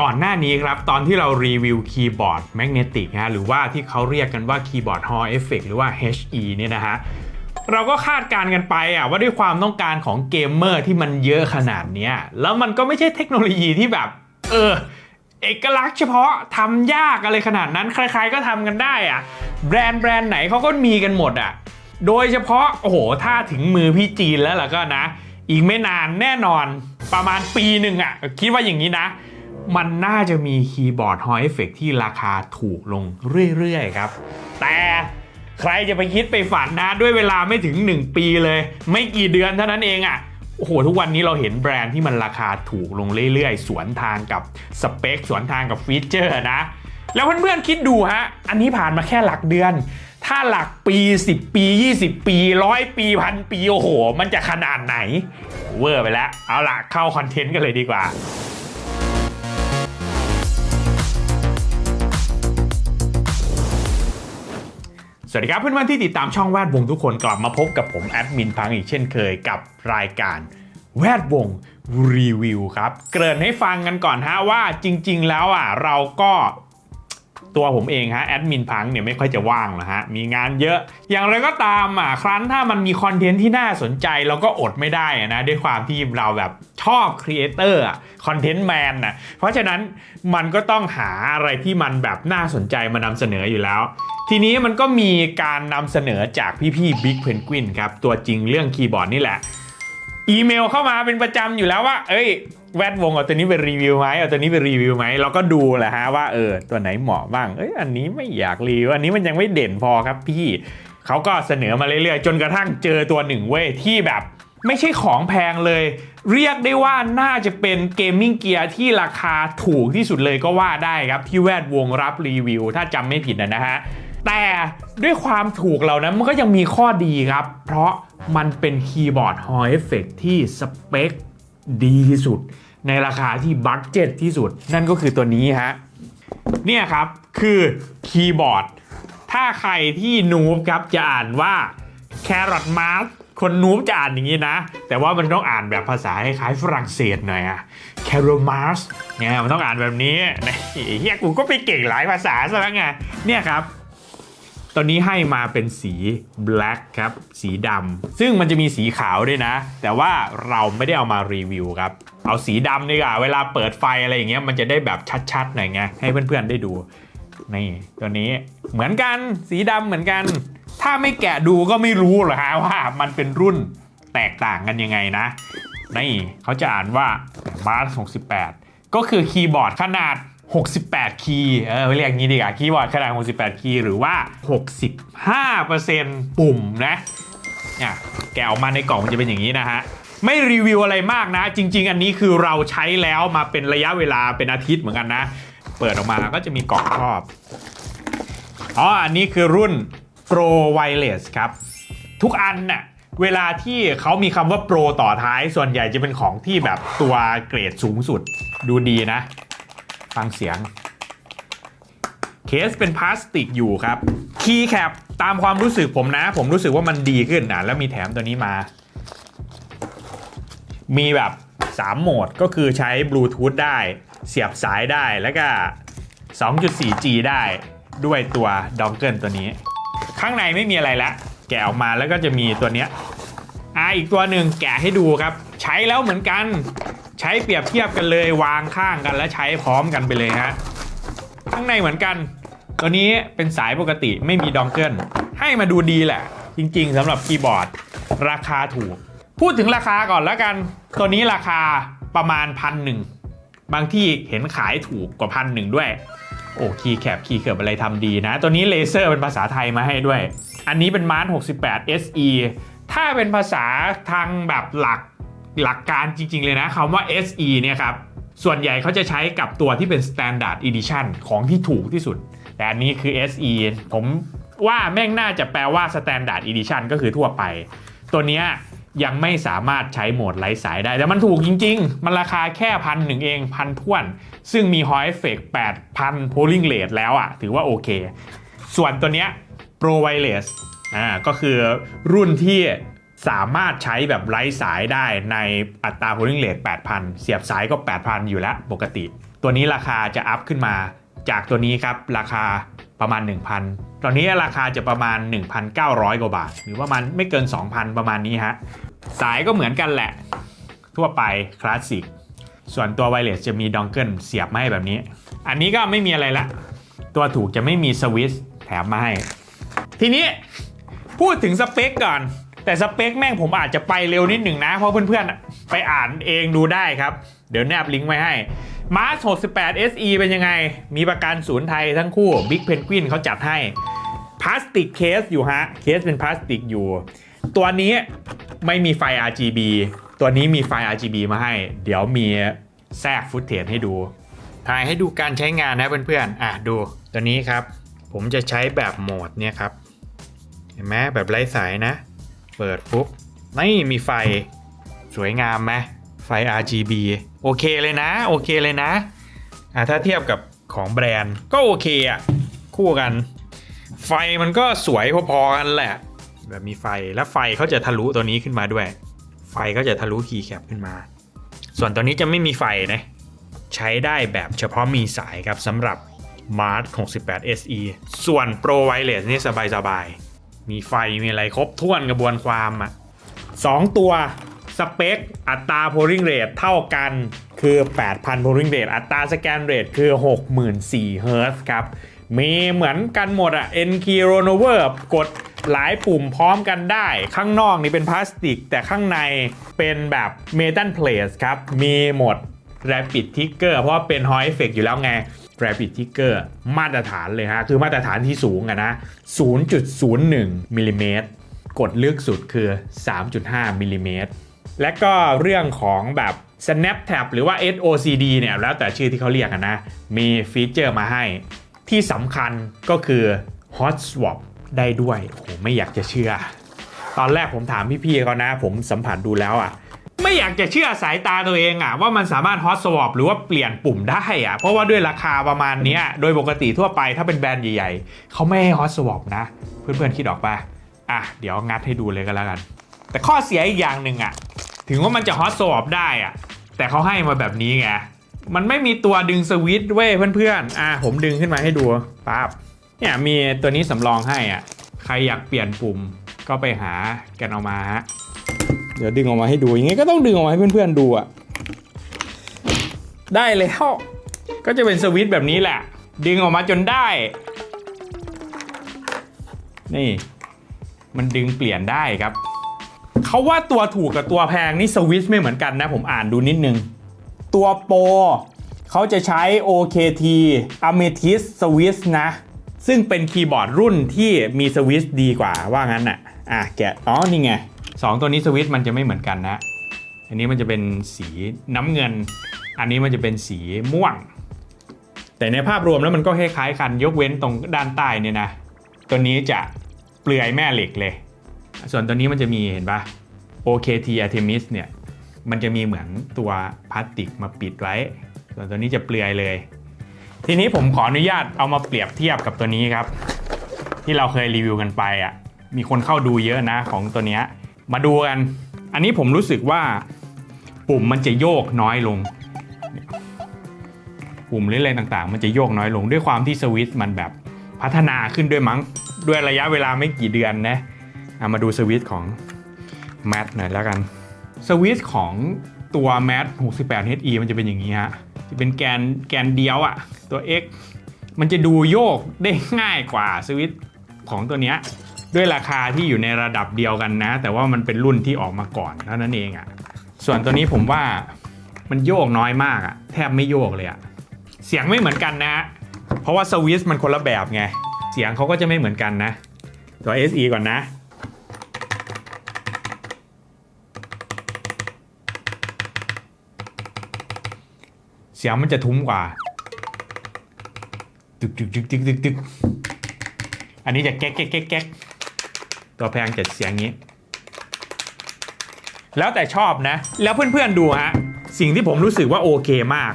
ก่อนหน้านี้ครับตอนที่เรารีวิวคีย์บอร์ดแมกเนติกนะฮะหรือว่าที่เขาเรียกกันว่าคีย์บอร์ด Hall Effect หรือว่า HE เนี่ยนะฮะเราก็คาดการณ์กันไปอะว่าด้วยความต้องการของเกมเมอร์ที่มันเยอะขนาดเนี้ยแล้วมันก็ไม่ใช่เทคโนโลยีที่แบบ เออ เอกลักษณ์เฉพาะทำยากอะไรขนาดนั้น ใครๆก็ทำกันได้อะแบรนด์แบรนด์ไหนเขาก็มีกันหมดอะโดยเฉพาะโอ้โหถ้าถึงมือพี่จีนแล้วล่ะก็นะ อีกไม่นานแน่นอนประมาณปีหนึ่งอะคิดว่าอย่างนี้นะ มันน่าจะมีคีย์บอร์ด Hall Effect ที่ราคาถูกลงเรื่อยๆครับ แต่ใครจะไปคิดไปฝันนะ ด้วยเวลาไม่ถึง 1 ปีเลย ไม่กี่เดือนเท่านั้นเองอะโอ้โห ทุกวันนี้เราเห็นแบรนด์ที่มันราคาถูกลงเรื่อยๆ สวนทางกับสเปค สวนทางกับฟีเจอร์นะ แล้วเพื่อนๆคิดดูฮะ อันนี้ผ่านมาแค่หลักเดือน ถ้าหลักปี 10 ปี 20 ปีร้อยปีพันปี โอ้โห มันจะขนาดไหน เวอร์ไปแล้ว เอาล่ะเข้าคอนเทนต์กันเลยดีกว่า สวัสดีครับเพื่อนๆที่ติดตามช่องแวดวงทุกคนกลับมาพบกับผมแอดมินพังอีกเช่นเคยกับรายการแวดวงรีวิวครับ เกริ่นให้ฟังกันก่อนฮะว่าจริง ๆ แล้วอะเราก็ ตัวผมเองฮะแอดมินพังเนี่ยไม่ค่อยจะว่างนะฮะมีงานเยอะ อย่างไรก็ตามอะครั้นถ้ามันมีคอนเทนต์ที่น่าสนใจเราก็อดไม่ได้นะด้วยความที่เราแบบชอบครีเอเตอร์คอนเทนต์แมนน่ะเพราะฉะนั้นมันก็ต้องหาอะไรที่มันแบบน่าสนใจมานำเสนออยู่แล้ว ทีนี้มันก็มีการนำเสนอจากพี่ๆ Big Penguin ครับตัวจริงเรื่องคีย์บอร์ดนี่แหละ อีเมลเข้ามาเป็นประจำอยู่แล้วว่า เอ้ย แวดวงเอาตัวนี้ไปรีวิวไหมเอาตัวนี้ไปรีวิวไหมเราก็ดูแหละฮะว่าเออตัวไหนเหมาะบ้างเอ้ยอันนี้ไม่อยากรีวิวอันนี้มันยังไม่เด่นพอครับพี่เขาก็เสนอมาเรื่อยๆ จนกระทั่งเจอตัวหนึ่งเว้ยที่แบบไม่ใช่ของแพงเลย เรียกได้ว่าน่าจะเป็นเกมมิ่งเกียร์ที่ราคาถูกที่สุดเลยก็ว่าได้ครับ ที่แวดวงรับรีวิว ถ้าจำไม่ผิดนะนะฮะ แต่ด้วยความถูกเหล่านั้นมันก็ยังมีข้อดีครับ เพราะมันเป็นคีย์บอร์ด Hall Effect ที่สเปค ดีที่สุด ในราคาที่บัคเจ็ตที่สุด นั่นก็คือตัวนี้ฮะเนี่ยครับคือคีย์บอร์ด ถ้าใครที่นูบครับจะอ่านว่า Carrot Mars คนนูบจะอ่านอย่างนี้นะ แต่ว่ามันต้องอ่านแบบภาษาคล้ายฝรั่งเศสหน่อยอะ Carrot Mars เนี่ยมันต้องอ่านแบบนี้เฮียกูก็ไปเก่งหลายภาษาซะแล้วไงเนี่ยครับ ตอนนี้ให้มาเป็นสี black ครับ สีดำซึ่งมันจะมีสีขาวด้วยนะ แต่ว่าเราไม่ได้เอามารีวิวครับ เอาสีดำดีกว่าเวลาเปิดไฟอะไรอย่างเงี้ยมันจะได้แบบชัดๆหน่อยไงให้เพื่อนๆได้ดูนี่ตัวนี้เหมือนกันสีดำเหมือนกัน ถ้าไม่แกะดูก็ไม่รู้หรอกฮะว่ามันเป็นรุ่นแตกต่างกันยังไงนะนี่เขาจะอ่านว่า Mars 68 ก็คือคีย์บอร์ดขนาด 68 คีย์เออเรียกงี้ดีกว่าคีย์บอร์ดขนาด 68 คีย์หรือว่า 65%ปุ่มนะเนี่ยแกะออกมาในกล่องมันจะเป็นอย่างนี้นะฮะไม่รีวิวอะไรมากนะ จริง ๆ อันนี้คือเราใช้แล้วมาเป็นระยะเวลาเป็นอาทิตย์เหมือนกันนะ เปิดออกมาก็จะมีกล่องครอบอ๋ออันนี้คือรุ่น Pro Wireless ครับ ทุกอันน่ะเวลาที่เขามีคำว่า Pro ต่อท้าย ส่วนใหญ่จะเป็นของที่แบบตัวเกรดสูงสุดดูดีนะ ฟังเสียง เคสเป็นพลาสติกอยู่ครับ คีย์แคปตามความรู้สึกผมนะ ผมรู้สึกว่ามันดีขึ้นนะแล้วมีแถมตัวนี้มา มีแบบ 3 โหมดก็คือใช้บลูทูธได้ เสียบสายได้แล้วก็ 2.4G ได้ด้วยตัวดองเกิลตัวนี้ ข้างในไม่มีอะไรละ แกะออกมาแล้วก็จะมีตัวเนี้ยอ่าอีกตัวหนึ่งแกะให้ดูครับ ใช้แล้วเหมือนกัน ใช้เปรียบเทียบกันเลยวางข้างกันแล้วใช้พร้อมกันไปเลยฮะข้างในเหมือนกัน ตัวนี้เป็นสายปกติไม่มีดองเกิลให้มาดูดีแหละ จริงๆสำหรับคีย์บอร์ด ราคาถูก พูดถึงราคาก่อนแล้วกัน ตัวนี้ราคาประมาณพันหนึ่งบางที่เห็นขายถูกกว่าพันหนึ่งด้วย โอ้คีย์แคปคีย์เกิดอะไรทำดีนะ ตัวนี้เลเซอร์เป็นภาษาไทยมาให้ด้วย อันนี้เป็นมาร์68 SE ถ้าเป็นภาษาทางแบบหลัก หลักการจริง ๆ เลยนะคำว่า SE เนี่ยครับ ส่วนใหญ่เขาจะใช้กับตัวที่เป็น Standard Edition ของที่ถูกที่สุด แต่อันนี้คือ SE ผมว่าแม่งน่าจะแปลว่า Standard Edition ก็คือทั่วไป ตัวเนี้ยยังไม่สามารถใช้โหมดไร้สายได้ แต่มันถูกจริง ๆ มันราคาแค่พันหนึ่งเองพันท้วน ซึ่งมี Hall Effect 8,000 polling rate แล้วอะถือว่าโอเค ส่วนตัวเนี้ย Pro Wireless อ่าก็คือรุ่นที่ สามารถใช้แบบไร้สายได้ในอัตรา polling rate 8,000 เสียบสายก็ 8,000 อยู่แล้วปกติ ตัวนี้ราคาจะอัพขึ้นมา จากตัวนี้ครับ ราคาประมาณ 1,000 ตอนนี้ราคาจะประมาณ 1,900 กว่าบาท หรือประมาณไม่เกิน 2,000 ประมาณนี้ฮะ สายก็เหมือนกันแหละ ทั่วไปคลาสสิก ส่วนตัวไวเลสจะมีดองเกิลเสียบมาให้แบบนี้ อันนี้ก็ไม่มีอะไรละ ตัวถูกจะไม่มีสวิตช์แถมมาให้ ทีนี้พูดถึงสเปคก่อน แต่สเปคแม่งผมอาจจะไปเร็วนิดหนึ่งนะ เพราะเพื่อนๆ ไปอ่านเองดูได้ครับ เดี๋ยวแนบลิงก์ไว้ให้มาร์ส68 SE เป็นยังไง มีประกันศูนย์ไทยทั้งคู่ Big Penguin เขาจัดให้พลาสติกเคสอยู่ฮะ เคสเป็นพลาสติกอยู่ ตัวนี้ไม่มีไฟ RGB ตัวนี้มีไฟ RGB มาให้ เดี๋ยวมีแทรกฟุตเทจให้ดูถ่ายให้ดูการใช้งานนะเพื่อนๆ อะดูตัวนี้ครับ ผมจะใช้แบบโหมดเนี่ยครับ เห็นไหมแบบไร้สายนะ เปิดปุ๊บนี่มีไฟสวยงามไหมไฟ RGB โอเคเลยนะ โอเคเลยนะอะถ้าเทียบกับของแบรนด์ก็โอเคอะ คู่กัน ไฟมันก็สวยพอๆกันแหละ แบบมีไฟแล้วไฟเขาจะทะลุตัวนี้ขึ้นมาด้วย ไฟก็จะทะลุคีย์แคปขึ้นมา ส่วนตัวนี้จะไม่มีไฟนะ ใช้ได้แบบเฉพาะมีสายครับสำหรับ Mars 68 SE ส่วน Pro Wireless นี่สบายๆ มีไฟมีอะไรครบถ้วนกระบวนความอะสองตัวสเปคอัตรา polling rate เท่ากันคือ 8,000 polling rate อัตราสแกนเรทคือ 64,000 Hz ครับ มีเหมือนกันหมดอะ N key rollover กดหลายปุ่มพร้อมกันได้ ข้างนอกนี่เป็นพลาสติก แต่ข้างในเป็นแบบ metal plate ครับ มีหมด Rapid Trigger เพราะว่าเป็น Hall Effect อยู่แล้วไง Rapid Trigger มาตรฐานเลยฮะ คือมาตรฐานที่สูงอะนะ 0.01มิลลิเมตรกดลึกสุดคือ 3.5มิลลิเมตรและก็เรื่องของแบบ Snap Tab หรือว่า SOCD เนี่ยแล้วแต่ชื่อที่เขาเรียกกันนะ มีฟีเจอร์มาให้ ที่สำคัญก็คือ Hot Swap ได้ด้วยโอ้โหไม่อยากจะเชื่อ ตอนแรกผมถามพี่ๆเขานะ ผมสัมผัสดูแล้วอะ ไม่อยากจะเชื่อสายตาตัวเองอะว่ามันสามารถ Hot Swap หรือว่าเปลี่ยนปุ่มได้อะเพราะว่าด้วยราคาประมาณนี้โดยปกติทั่วไปถ้าเป็นแบรนด์ใหญ่ๆเขาไม่ให้ Hot Swap นะ เพื่อนๆคิดออกปะอะเดี๋ยวงัดให้ดูเลยก็แล้วกัน แต่ข้อเสียอีกอย่างหนึ่งอะถึงว่ามันจะ Hot Swap ได้อะแต่เขาให้มาแบบนี้ไงมันไม่มีตัวดึงสวิตช์เว้ยเพื่อนๆอะผมดึงขึ้นมาให้ดูปั๊บเนี่ยมีตัวนี้สำรองให้อะใครอยากเปลี่ยนปุ่มก็ไปหากันเอามาฮะ ดี๋ยวดึงออกมาให้ดูอย่างงี้ก็ต้องดึงออกมาให้เพื่อนๆดูอะได้แล้วก็จะเป็นสวิตช์แบบนี้แหละ ดึงออกมาจนได้ นี่ มันดึงเปลี่ยนได้ครับเขาว่าตัวถูกกับตัวแพงนี่สวิตช์ไม่เหมือนกันนะ ผมอ่านดูนิดนึง ตัวโปรเขาจะใช้ OKT Amethyst Switch นะ ซึ่งเป็นคีย์บอร์ดรุ่นที่มีสวิตช์ดีกว่าว่างั้นน่ะอะแกะอ๋อนี่ไง สองตัวนี้สวิตช์มันจะไม่เหมือนกันนะ อันนี้มันจะเป็นสีน้ำเงิน อันนี้มันจะเป็นสีม่วง แต่ในภาพรวมแล้วมันก็คล้ายๆกันยกเว้นตรงด้านใต้เนี่ยนะ ตัวนี้จะเปลือยแม่เหล็กเลย ส่วนตัวนี้มันจะมีเห็นปะ OKT Artemis เนี่ยมันจะมีเหมือนตัวพลาสติกมาปิดไว้ ส่วนตัวนี้จะเปลือยเลย ทีนี้ผมขออนุญาตเอามาเปรียบเทียบกับตัวนี้ครับ ที่เราเคยรีวิวกันไปอะ มีคนเข้าดูเยอะนะของตัวเนี้ย มาดูกัน อันนี้ผมรู้สึกว่าปุ่มมันจะโยกน้อยลง ปุ่มหรืออะไรต่างๆ มันจะโยกน้อยลงด้วยความที่สวิตช์มันแบบพัฒนาขึ้นด้วยมั้ง ด้วยระยะเวลาไม่กี่เดือนนะามาดูสวิตช์ของแมทหน่อยแล้วกันสวิตช์ของตัว Mat 68 HE มันจะเป็นอย่างนี้ฮะจะเป็นแกนแกนเดียวอะตัว X มันจะดูโยกได้ง่ายกว่าสวิตช์ของตัวเนี้ย ด้วยราคาที่อยู่ในระดับเดียวกันนะ แต่ว่ามันเป็นรุ่นที่ออกมาก่อนเท่านั้นเองอะส่วนตัวนี้ผมว่ามันโยกน้อยมากอะแทบไม่โยกเลยอะเสียงไม่เหมือนกันนะ เพราะว่าสวิตช์มันคนละแบบไง เสียงเขาก็จะไม่เหมือนกันนะ ตัว SE ก่อนนะเสียงมันจะทุ้มกว่าตึกตึกตึกตึกตึกตึกอันนี้จะแก๊กแก๊กแก๊กแก๊ก ตัวแพงเจะเสียงนี้ แล้วแต่ชอบนะ แล้วเพื่อนๆดูฮะ สิ่งที่ผมรู้สึกว่าโอเคมาก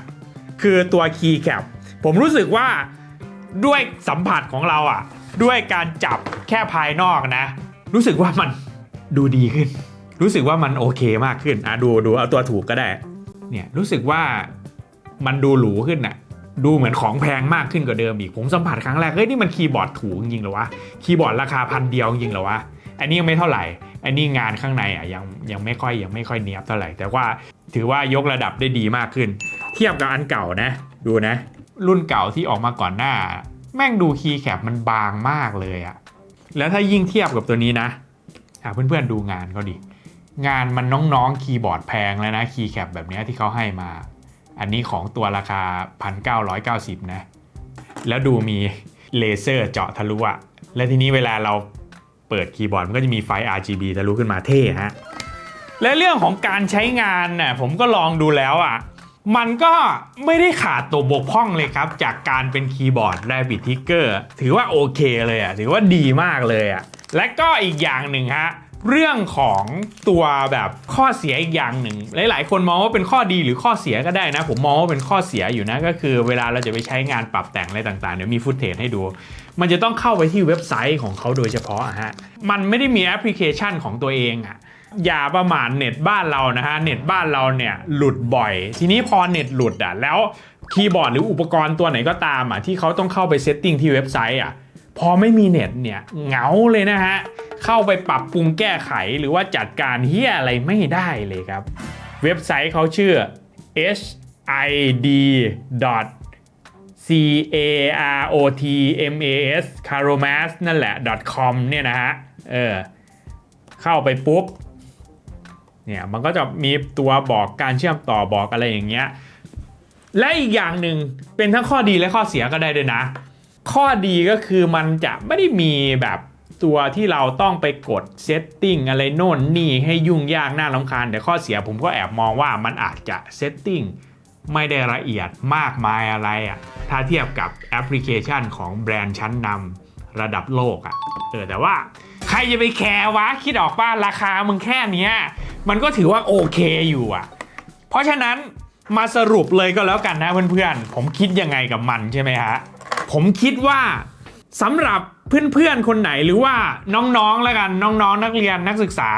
คือตัวคีย์แคปผมรู้สึกว่าด้วยสัมผัสของเราอะ ด้วยการจับแค่ภายนอกนะ รู้สึกว่ามันดูดีขึ้น รู้สึกว่ามันโอเคมากขึ้นอะดูดูเอาตัวถูกก็ได้ เนี่ยรู้สึกว่ามันดูหรูขึ้นอะดูเหมือนของแพงมากขึ้นกว่าเดิมอีก ผมสัมผัสครั้งแรก เฮ้ย นี่มันคีย์บอร์ดถูกจริงหรอวะ คีย์บอร์ดราคาพันเดียวจริงหรอวะ อันนี้ยังไม่เท่าไหร่ อันนี้งานข้างในอะยังยังไม่ค่อยยังไม่ค่อยเนียบเท่าไหร่ แต่ว่าถือว่ายกระดับได้ดีมากขึ้น เทียบกับอันเก่านะ ดูนะ รุ่นเก่าที่ออกมาก่อนหน้า แม่งดูคีย์แคปมันบางมากเลยอะแล้วถ้ายิ่งเทียบกับตัวนี้นะอะเพื่อนๆดูงานเขาดิงานมันน้องๆคีย์บอร์ดแพงแล้วนะคีย์แคปแบบนี้ที่เขาให้มา อันนี้ของตัวราคา 1,990 นะ แล้วดูมีเลเซอร์เจาะทะลุอะและทีนี้เวลาเรา เปิดคีย์บอร์ดมันก็จะมีไฟ RGB ทะลุขึ้นมาเท่ฮะ และเรื่องของการใช้งานน่ะผมก็ลองดูแล้วอะ มันก็ไม่ได้ขาดตัวบกพร่องเลยครับ จากการเป็นคีย์บอร์ด Rabbit Trigger ถือว่าโอเคเลยอะ ถือว่าดีมากเลยอะ และก็อีกอย่างหนึ่งฮะ เรื่องของตัวแบบข้อเสียอีกอย่างหนึ่ง หลาย ๆ คนมองว่าเป็นข้อดีหรือข้อเสียก็ได้นะ ผมมองว่าเป็นข้อเสียอยู่นะก็คือเวลาเราจะไปใช้งานปรับแต่งอะไรต่าง ๆ เดี๋ยวมีฟุตเทจให้ดู มันจะต้องเข้าไปที่เว็บไซต์ของเขาโดยเฉพาะฮะมันไม่ได้มีแอปพลิเคชันของตัวเองอะอย่าประมาทเน็ตบ้านเรานะฮะเน็ตบ้านเราเนี่ยหลุดบ่อย ทีนี้พอเน็ตหลุดอะแล้วคีย์บอร์ดหรืออุปกรณ์ตัวไหนก็ตามอะที่เขาต้องเข้าไปเซตติ้งที่เว็บไซต์อะพอไม่มีเน็ตเนี่ยเหงาเลยนะฮะ เข้าไปปรับปรุงแก้ไขหรือว่าจัดการเฮียอะไรไม่ได้เลยครับ เว็บไซต์เขาชื่อ hid c a r o t m a s caromas นั่นแหละ .com เนี่ยนะฮะ เออ เข้าไปปุ๊บ เนี่ย มันก็จะมีตัวบอกการเชื่อมต่อบอกอะไรอย่างเงี้ย และอีกอย่างหนึ่งเป็นทั้งข้อดีและข้อเสียก็ได้ด้วยนะ ข้อดีก็คือมันจะไม่ได้มีแบบ ตัวที่เราต้องไปกดเซตติ้งอะไรโน่นนี่ให้ยุ่งยากน่ารำคาญแต่ข้อเสียผมก็แอบมองว่ามันอาจจะเซตติ้งไม่ได้ละเอียดมากมายอะไรอะ่ะถ้าเทียบกับแอปพลิเคชันของแบรนด์ชั้นนำระดับโลกอะ่ะเออแต่ว่าใครจะไปแคร์วะ คิดออกป้าราคามึงแค่เนี้ย มันก็ถือว่าโอเคอยู่อะ เพราะฉะนั้นมาสรุปเลยก็แล้วกันนะเพื่อนๆ ผมคิดยังไงกับมันใช่ไหมฮะ ผมคิดว่าสำหรับ เพื่อนๆ คนไหนหรือว่าน้องๆแล้วกันน้องๆ นักเรียนนักศึกษา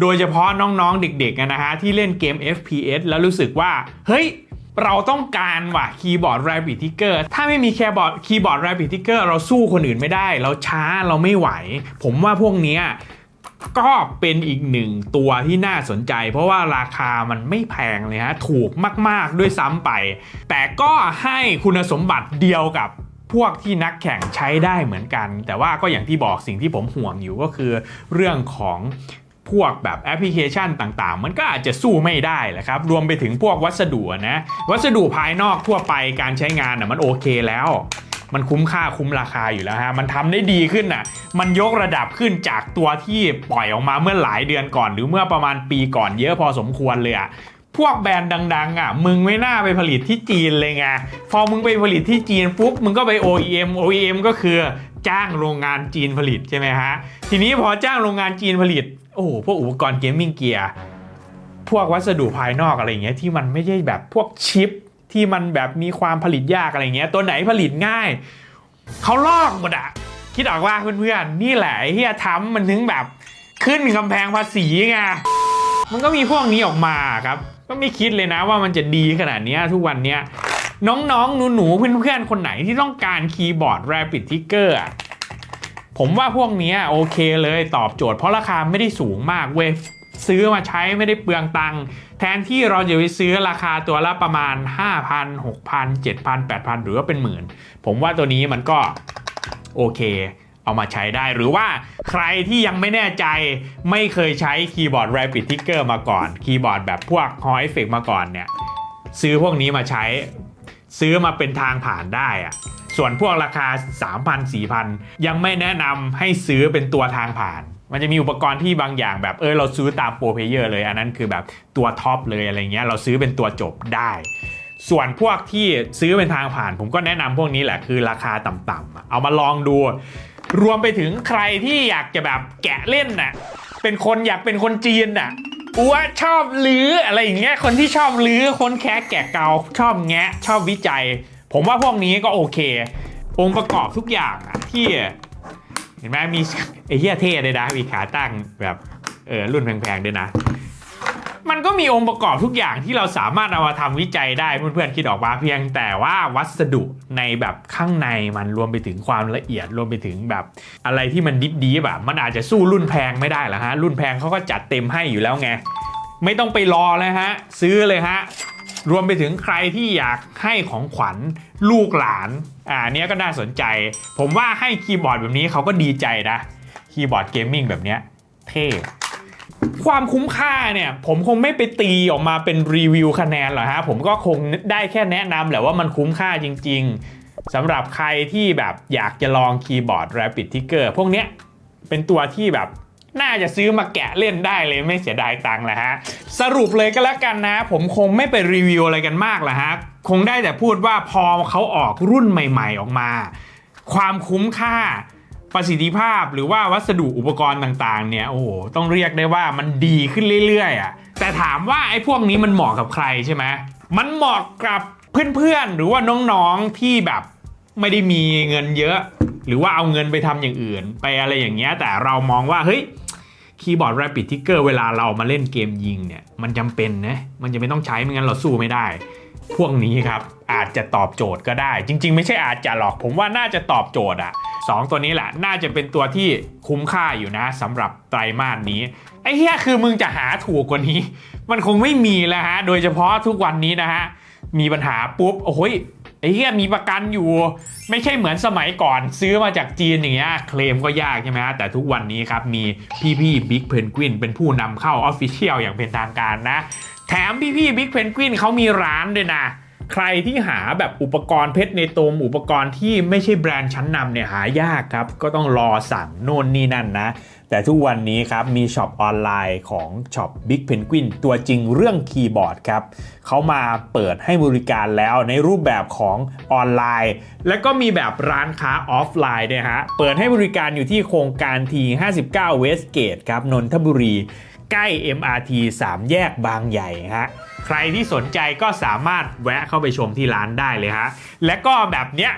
โดยเฉพาะน้องๆ เด็กๆนะฮะที่เล่นเกม FPS แล้วรู้สึกว่า เฮ้ย เราต้องการว่ะคีย์บอร์ด Rabbit Ticker ถ้าไม่มีคีย์บอร์ดคีย์บอร์ด Rabbit Ticker เราสู้คนอื่นไม่ได้ เราช้าเราไม่ไหว ผมว่าพวกเนี้ยก็เป็นอีกหนึ่งตัวที่น่าสนใจ เพราะว่าราคามันไม่แพงเลยฮะถูกมากๆด้วยซ้ำไป แต่ก็ให้คุณสมบัติเดียวกับ พวกที่นักแข่งใช้ได้เหมือนกัน แต่ว่าก็อย่างที่บอกสิ่งที่ผมห่วงอยู่ก็คือเรื่องของพวกแบบแอปพลิเคชันต่างๆ มันก็อาจจะสู้ไม่ได้แหละครับ รวมไปถึงพวกวัสดุนะ วัสดุภายนอกทั่วไปการใช้งานอะมันโอเคแล้ว มันคุ้มค่าคุ้มราคาอยู่แล้วฮะ มันทำได้ดีขึ้นน่ะ มันยกระดับขึ้นจากตัวที่ปล่อยออกมาเมื่อหลายเดือนก่อน หรือเมื่อประมาณปีก่อนเยอะพอสมควรเลยอะ พวกแบรนด์ดัง ๆ อะ มึงไม่น่าไปผลิตที่จีนเลยไง พอมึงไปผลิตที่จีนปุ๊บ มึงก็ไป OEM OEM ก็คือจ้างโรงงานจีนผลิตใช่ไหมฮะ ทีนี้พอจ้างโรงงานจีนผลิต โอ้โห พวกอุปกรณ์เกมมิ่งเกียร์ พวกวัสดุภายนอกอะไรเงี้ยที่มันไม่ใช่แบบพวกชิปที่มันแบบมีความผลิตยากอะไรเงี้ย ตัวไหนผลิตง่าย เขาลอกหมดอะคิดออกว่าเพื่อนๆ นี่แหละเฮียทำมันถึงแบบขึ้นกำแพงภาษีไง มันก็มีพวกนี้ออกมาครับ ก็ไม่คิดเลยนะว่ามันจะดีขนาดนี้ทุกวันเนี้ยน้องๆ หนูๆ เพื่อนๆ คนไหนที่ต้องการคีย์บอร์ด Rapid Ticker ผมว่าพวกนี้โอเคเลยตอบโจทย์เพราะราคาไม่ได้สูงมากเว้ยซื้อมาใช้ไม่ได้เปลืองตังค์แทนที่เราจะไปซื้อราคาตัวละประมาณ 5,000 6,000 7,000 8,000 หรือว่าเป็นหมื่น ผมว่าตัวนี้มันก็โอเค เอามาใช้ได้หรือว่าใครที่ยังไม่แน่ใจไม่เคยใช้คีย์บอร์ด Rapid Ticker มาก่อน คีย์บอร์ดแบบพวก Hall Effect มาก่อนเนี่ย ซื้อพวกนี้มาใช้ ซื้อมาเป็นทางผ่านได้อะส่วนพวกราคา 3,000 4,000 ยังไม่แนะนำให้ซื้อเป็นตัวทางผ่าน มันจะมีอุปกรณ์ที่บางอย่างแบบเออเราซื้อตามโปรเพเยอร์เลย อันนั้นคือแบบตัวท็อปเลยอะไรเงี้ยเราซื้อเป็นตัวจบได้ส่วนพวกที่ซื้อเป็นทางผ่าน ผมก็แนะนำพวกนี้แหละคือราคาต่ำๆเอามาลองดู รวมไปถึงใครที่อยากจะแบบแกะเล่นน่ะ เป็นคนอยากเป็นคนจีนน่ะอัวชอบลื้ออะไรอย่างเงี้ย คนที่ชอบลื้อคนแคะแกะเกาชอบแงะ ชอบวิจัย ผมว่าพวกนี้ก็โอเค องค์ประกอบทุกอย่างอะที่เห็นไหมมีไอ้เหี้ยเท่เลยนะมีขาตั้งแบบเออรุ่นแพงๆด้วยนะ มันก็มีองค์ประกอบทุกอย่างที่เราสามารถเอามาทำวิจัยได้เพื่อนๆคิดออกมาเพียงแต่ว่าวัสดุในแบบข้างในมันรวมไปถึงความละเอียดรวมไปถึงแบบอะไรที่มันดิบดีแบบมันอาจจะสู้รุ่นแพงไม่ได้หรอฮะรุ่นแพงเขาก็จัดเต็มให้อยู่แล้วไงไม่ต้องไปรอเลยฮะซื้อเลยฮะรวมไปถึงใครที่อยากให้ของขวัญลูกหลานอ่าเนี้ยก็น่าสนใจ ผมว่าให้คีย์บอร์ดแบบนี้เขาก็ดีใจนะคีย์บอร์ดเกมมิ่งแบบเนี้ยเท่ ความคุ้มค่าเนี่ย ผมคงไม่ไปตีออกมาเป็นรีวิวคะแนนหรอกฮะ ผมก็คงได้แค่แนะนำแหละว่ามันคุ้มค่าจริง ๆสำหรับใครที่แบบอยากจะลองคีย์บอร์ด Rapid Trigger พวกเนี้ยเป็นตัวที่แบบน่าจะซื้อมาแกะเล่นได้เลยไม่เสียดายตังค์แหละฮะ สรุปเลยก็แล้วกันนะ ผมคงไม่ไปรีวิวอะไรกันมากแหละฮะ คงได้แต่พูดว่าพอเขาออกรุ่นใหม่ ๆ ออกมา ความคุ้มค่า ประสิทธิภาพหรือว่าวัสดุอุปกรณ์ต่างๆ เนี่ย โอ้โห ต้องเรียกได้ว่ามันดีขึ้นเรื่อยๆอะ แต่ถามว่าไอ้พวกนี้มันเหมาะกับใครใช่ไหม มันเหมาะกับเพื่อนๆ หรือว่าน้องๆ ที่แบบไม่ได้มีเงินเยอะ หรือว่าเอาเงินไปทำอย่างอื่น ไปอะไรอย่างเงี้ย แต่เรามองว่า เฮ้ย คีย์บอร์ด Rapid Trigger เวลาเรามาเล่นเกมยิงเนี่ย มันจำเป็นนะ มันจะไม่ต้องใช้ไม่งั้นเราสู้ไม่ได้ พวกนี้ครับอาจจะตอบโจทย์ก็ได้ จริง ๆ ไม่ใช่อาจจะหรอกผมว่าน่าจะตอบโจทย์อะสองตัวนี้แหละน่าจะเป็นตัวที่คุ้มค่าอยู่นะสำหรับไตรมาสนี้ไอ้เหี้ยคือมึงจะหาถูกกว่านี้ มันคงไม่มีแล้วฮะโดยเฉพาะทุกวันนี้นะฮะมีปัญหาปุ๊บโอ้ย ไอ้เหี้ยมีประกันอยู่ ไม่ใช่เหมือนสมัยก่อน ซื้อมาจากจีนอย่างเงี้ยเคลมก็ยากใช่ไหมฮะแต่ทุกวันนี้ครับ มีพี่ๆบิ๊กเพนกวินเป็นผู้นำเข้าออฟฟิเชียลอย่างเป็นทางการนะ แถมพี่ๆบิ๊กเพนกวินเขามีร้านด้วยนะ ใครที่หาแบบอุปกรณ์เพชรในตมอุปกรณ์ที่ไม่ใช่แบรนด์ชั้นนำเนี่ยหายากครับ ก็ต้องรอสั่งโน่นนี่นั่นนะ แต่ทุกวันนี้ครับมีช็อปออนไลน์ของช็อป Big Penguin ตัวจริงเรื่องคีย์บอร์ดครับเขามาเปิดให้บริการแล้วในรูปแบบของออนไลน์ และก็มีแบบร้านค้าออฟไลน์ด้วยฮะเปิดให้บริการอยู่ที่โครงการที59 Westgate ครับนนทบุรี ใกล้ MRT 3 แยกบางใหญ่ฮะใครที่สนใจก็สามารถแวะเข้าไปชมที่ร้านได้เลยฮะและก็แบบเนี้ย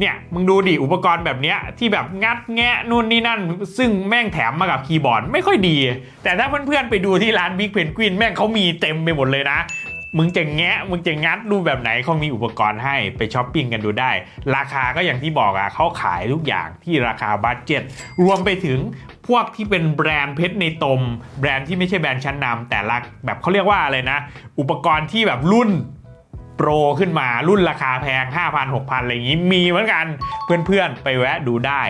เนี่ยมึงดูดิอุปกรณ์แบบเนี้ยที่แบบงัดแงะนู่นนี่นั่น ซึ่งแม่งแถมมากับคีย์บอร์ดไม่ค่อยดี แต่ถ้าเพื่อนๆไปดูที่ร้าน Big Penguin แม่งเขามีเต็มไปหมดเลยนะ มึงจะแงะมึงจะงัดดูแบบไหนเขามีอุปกรณ์ให้ไปช้อปปิ้งกันดูได้ ราคาก็อย่างที่บอกอะเขาขายทุกอย่างที่ราคาบัตเจ็ตรวมไปถึงพวกที่เป็นแบรนด์เพชรในตม แบรนด์ที่ไม่ใช่แบรนด์ชั้นนำแต่ละแบบเขาเรียกว่าอะไรนะ อุปกรณ์ที่แบบรุ่นโปรขึ้นมารุ่นราคาแพง 5,000 6,000 อะไรอย่างนี้มีเหมือนกันเพื่อนๆ ไปแวะดูได้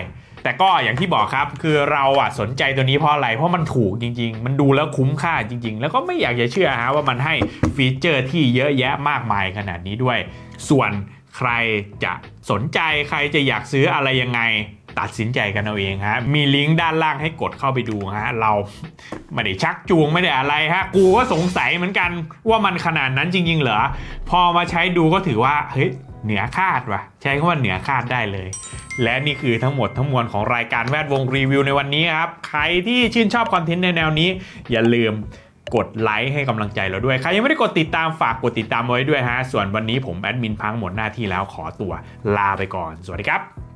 แต่ก็อย่างที่บอกครับคือเราอะสนใจตัวนี้เพราะอะไร เพราะมันถูกจริง ๆ มันดูแล้วคุ้มค่าจริง ๆ แล้วก็ไม่อยากจะเชื่อฮะว่ามันให้ฟีเจอร์ที่เยอะแยะมากมายขนาดนี้ด้วย ส่วนใครจะสนใจใครจะอยากซื้ออะไรยังไงตัดสินใจกันเอาเองฮะ มีลิงก์ด้านล่างให้กดเข้าไปดูฮะ เราไม่ได้ชักจูงไม่ได้อะไรฮะ กูก็สงสัยเหมือนกันว่ามันขนาดนั้นจริง ๆ เหรอ พอมาใช้ดูก็ถือว่า เฮ้ย เหนือคาดว่ะ ใช้คำว่าเหนือคาดได้เลย และนี่คือทั้งหมดทั้งมวลของรายการแวดวงรีวิวในวันนี้ครับ ใครที่ชื่นชอบคอนเทนต์ในแนวนี้ อย่าลืมกดไลค์ให้กำลังใจเราด้วย ใครยังไม่ได้กดติดตามฝากกดติดตามไว้ด้วยฮะ ส่วนวันนี้ผมแอดมินพังหมดหน้าที่แล้วขอตัวลาไปก่อน สวัสดีครับ